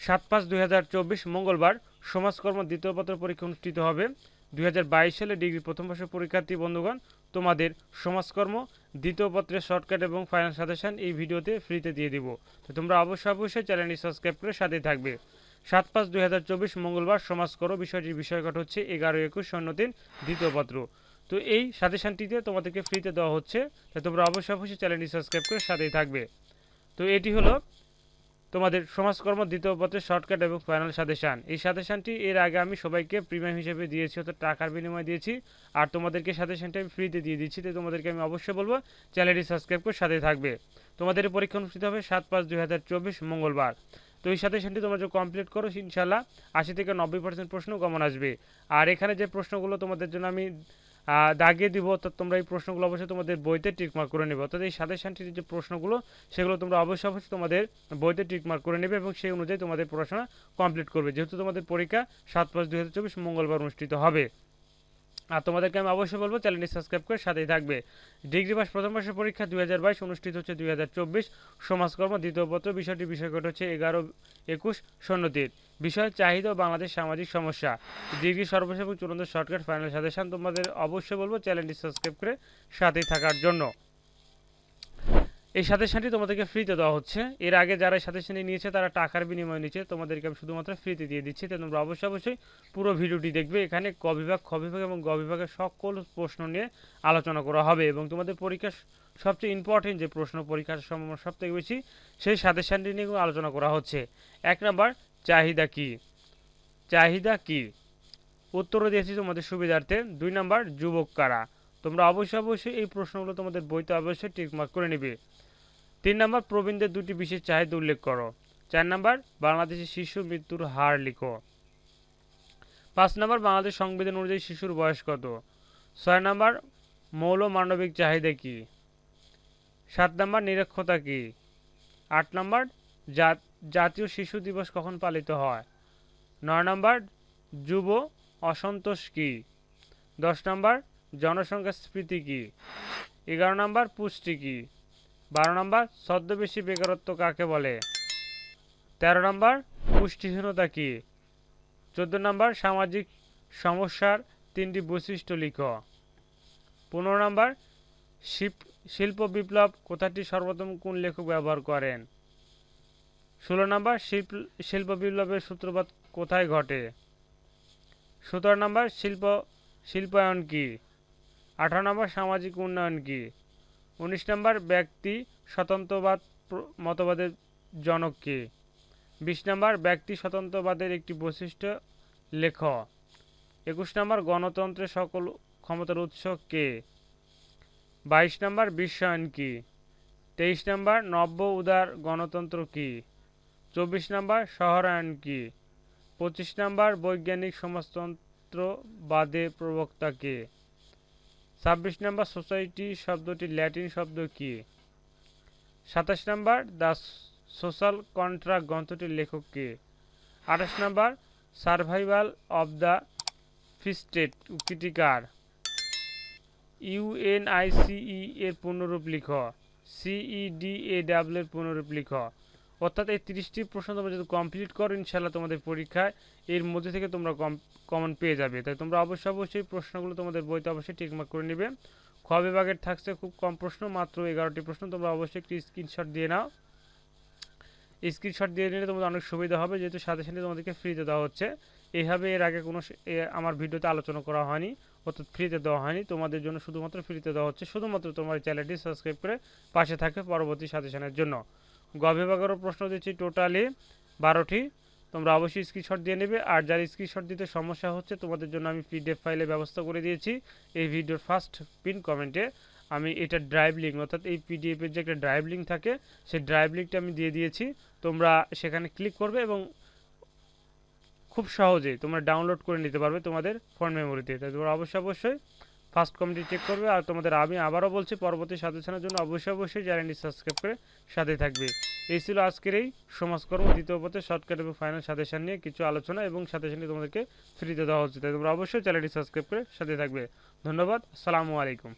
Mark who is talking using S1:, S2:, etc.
S1: সাত পাঁচ দুই মঙ্গলবার সমাজকর্ম দ্বিতীয় পত্র পরীক্ষা অনুষ্ঠিত হবে। দুই হাজার বাইশ সালে ডিগ্রি প্রথম বর্ষের পরীক্ষার্থী বন্ধুগণ, তোমাদের সমাজকর্ম দ্বিতীয় পত্রের শর্টকাট এবং ফাইনাল সাজেশন এই ভিডিওতে ফ্রিতে দিয়ে দিব। তো তোমরা অবশ্যই অবশ্যই চ্যানেলটি সাবস্ক্রাইব করে সাথে থাকবে। সাত পাঁচ দুই মঙ্গলবার সমাজকর্ম বিষয়টির বিষয়কট হচ্ছে এগারো একুশ শূন্য তিন দ্বিতীয় পত্র। তো এই সাজেশনটিতে তোমাদেরকে ফ্রিতে দেওয়া হচ্ছে, তাই তোমরা অবশ্যই অবশ্যই চ্যানেলটি সাবস্ক্রাইব করে সাথেই থাকবে। তো এটি হলো তোমাদের সমাজকর্ম দ্বিতীয় পত্রের শর্টকাট এবং ফাইনাল সাজেশান। এই সাজেশানটি এর আগে আমি সবাইকে প্রিমিয়াম হিসেবে দিয়েছি, অর্থাৎ টাকার বিনিময়ে দিয়েছি। আর তোমাদেরকে সাজেশানটি আমি ফ্রিতে দিয়ে দিচ্ছি, তো তোমাদেরকে আমি অবশ্যই বলব, চ্যানেলটি সাবস্ক্রাইব করে সাথে থাকবে। তোমাদের পরীক্ষা অনুষ্ঠিত হবে সাত পাঁচ দুই হাজার চব্বিশ মঙ্গলবার। তো এই সাজেশনটি তোমরা যদি কমপ্লিট করো ইনশাল্লাহ আশি থেকে নব্বই পার্সেন্ট প্রশ্ন কমন আসবে। আর এখানে যে প্রশ্নগুলো তোমাদের জন্য আমি দাগিয়ে দিব, অর্থাৎ তোমরা এই প্রশ্নগুলো অবশ্যই তোমাদের বইতে টিকমার্ক করে নেবে। অর্থাৎ এই সাজেশনটির যে প্রশ্নগুলো, সেগুলো তোমরা অবশ্যই অবশ্যই তোমাদের বইতে টিকমার্ক করে নেবে এবং সেই অনুযায়ী তোমাদের পড়াশোনা কমপ্লিট করবে। যেহেতু তোমাদের পরীক্ষা সাত পাঁচ দুই মঙ্গলবার অনুষ্ঠিত হবে। আর তোমাদেরকে আমি অবশ্যই বলব চ্যানেলটি সাবস্ক্রাইব করে সাথেই থাকবে। ডিগ্রি পাস প্রথম বর্ষের পরীক্ষা দুই হাজার বাইশ অনুষ্ঠিত হচ্ছে দুই হাজার চব্বিশ। সমাজকর্ম দ্বিতীয় পত্র বিষয়টি বিষয়কট হচ্ছে এগারো একুশ শূন্যতির বিষয় চাহিদা বাংলাদেশ সামাজিক সমস্যা। ডিগ্রি সর্বশেষ এবং চূড়ান্ত শর্টকাট ফাইনাল সাজেশন তোমাদের অবশ্যই বলব চ্যানেলটি সাবস্ক্রাইব করে সাথেই থাকার জন্য। এই সাজেশনটি তোমাদেরকে ফ্রিতে দেওয়া হচ্ছে। এর আগে যারা এই সাজেশনটি নিয়েছে, তারা টাকার বিনিময়ে নিচ্ছে। তোমাদেরকে আমি শুধুমাত্র ফ্রিতে দিয়ে দিচ্ছি। তো তোমরা অবশ্যই অবশ্যই পুরো ভিডিওটি দেখবে। এখানে ক বিভাগ, খ বিভাগ এবং গ বিভাগের সকল প্রশ্ন নিয়ে আলোচনা করা হবে এবং তোমাদের পরীক্ষার সবচেয়ে ইম্পর্টেন্ট যে প্রশ্ন পরীক্ষার সম্ভাবনা সব থেকে বেশি, সেই সাজেশনটি নিয়ে আলোচনা করা হচ্ছে। এক নম্বর, চাহিদা কি? চাহিদা কি? উত্তর দিয়েছি তোমাদের সুবিধার্থে। দুই নম্বর, যুবক কারা? তোমরা অবশ্যই অবশ্যই এই প্রশ্নগুলো তোমাদের বইতে অবশ্যই টিকমার্ক করে নেবে। তিন নম্বর, প্রবীণদের দুটি বিশেষ চাহিদা উল্লেখ করো। চার নম্বর বাংলাদেশের শিশু মৃত্যুর হার লিখো। পাঁচ নম্বর, বাংলাদেশ সংবিধান অনুযায়ী শিশুর বয়স কত? ছয় নম্বর, মৌল মানবিক চাহিদা কি? সাত নম্বর, নিরক্ষতা কি? আট নম্বর, জাত- জাতীয় শিশু দিবস কখন পালিত হয়? নয় নম্বর, যুব অসন্তোষ কি? দশ নম্বর জনসংখ্যা স্ফীতি কি? এগারো নম্বর পুষ্টি কি? বারো নম্বর ছদ্মবেশী বেকারত্ব কাকে বলে? তেরো নম্বর পুষ্টিহীনতা কি? চোদ্দ নম্বর সামাজিক সমস্যার তিনটি বৈশিষ্ট্য লিখ। পনেরো নম্বর শিল্প বিপ্লব কথাটি সর্বপ্রথম কোন লেখক ব্যবহার করেন? ষোলো নম্বর শিল্প শিল্প বিপ্লবের সূত্রপাত কোথায় ঘটে? সতেরো নম্বর শিল্প, শিল্পায়ন কি? আঠারো নম্বর সামাজিক উন্নয়ন কি? উনিশ নম্বর ব্যক্তি স্বতন্ত্রবাদ মতবাদের জনক কে? বিশ নম্বর ব্যক্তি স্বতন্ত্রবাদের একটি বৈশিষ্ট্য লেখ একুশ নম্বর গণতন্ত্রের সকল ক্ষমতার উৎস কে? বাইশ নম্বর বিশ্বায়ন কি? তেইশ নম্বর নব্য উদার গণতন্ত্র কি? চব্বিশ নম্বর শহরায়ন কি? পঁচিশ নম্বর বৈজ্ঞানিক সমাজতন্ত্রবাদে প্রবক্তা কে? ছাব্বিশ নম্বর সোসাইটি শব্দটি ল্যাটিন শব্দ কি? সাতাশ নম্বর, দ্য সোশ্যাল কন্ট্রাক্ট গ্রন্থটির লেখক কে? আঠাশ নম্বর, সার্ভাইভাল অব দ্য ফিস্টেট উক্তিটি কার? ইউএনআইসিই এর পূর্ণরূপ লিখ। সিইডি এ পূর্ণরূপ লিখ। অর্থাৎ এই তিরিশটি প্রশ্ন তোমরা যদি কমপ্লিট করো ইনশাল্লাহ তোমাদের পরীক্ষায় এর মধ্যে থেকে তোমরা কম কমন পেয়ে যাবে। তাই তোমরা অবশ্যই অবশ্যই প্রশ্নগুলো তোমাদের বইতে অবশ্যই টিকমার্ক করে নেবে। খ বিভাগের থাকছে খুব কম প্রশ্ন, মাত্র এগারোটি প্রশ্ন। তোমরা অবশ্যই একটি স্ক্রিনশট দিয়ে নাও। স্ক্রিনশট দিয়ে নিলে তোমাদের অনেক সুবিধা হবে, যেহেতু সাথে সাথে তোমাদেরকে ফ্রিতে দেওয়া হচ্ছে। এইভাবে এর আগে কোনো আমার ভিডিওতে আলোচনা করা হয়নি, অর্থাৎ ফ্রিতে দেওয়া হয়নি। তোমাদের জন্য শুধুমাত্র ফ্রিতে দেওয়া হচ্ছে, শুধুমাত্র তোমার চ্যানেলটি সাবস্ক্রাইব করে পাশে থাকবে পরবর্তী সাজেশনের জন্য। গ বিভাগেরও প্রশ্ন দিচ্ছি টোটালি বারোটি। তোমরা অবশ্যই স্ক্রিনশট দিয়ে নেবে। আর যার স্ক্রিনশট দিতে সমস্যা হচ্ছে, তোমাদের জন্য আমি পিডিএফ ফাইলের ব্যবস্থা করে দিয়েছি। এই ভিডিওর ফার্স্ট পিন কমেন্টে আমি এটা ড্রাইভ লিঙ্ক অর্থাৎ এই পিডিএফের যে একটা ড্রাইভ লিঙ্ক থাকে, সেই ড্রাইভ লিঙ্কটা আমি দিয়ে দিয়েছি। তোমরা সেখানে ক্লিক করবে এবং খুব সহজেই তোমরা ডাউনলোড করে নিতে পারবে তোমাদের ফোন মেমোরিতে তাই তোমরা অবশ্যই অবশ্যই ফার্স্ট কমেন্টে চেক করবে আর তোমাদের আমি আবারও বলছি, পরবর্তী সাজেশনের জন্য অবশ্যই অবশ্যই চ্যানেলটি সাবস্ক্রাইব করে সাথে থাকবে। এই ছিল আজকের এই সমাজকর্ম, দ্বিতীয় পথে শর্টকাট এবং ফাইনাল সাজেশন নিয়ে কিছু আলোচনা এবং সাজেশনটি তোমাদেরকে ফ্রিতে দেওয়া হচ্ছে। তাই তোমরা অবশ্যই চ্যানেলটি সাবস্ক্রাইব করে সাথে থাকবে। ধন্যবাদ সালামু আলাইকুম।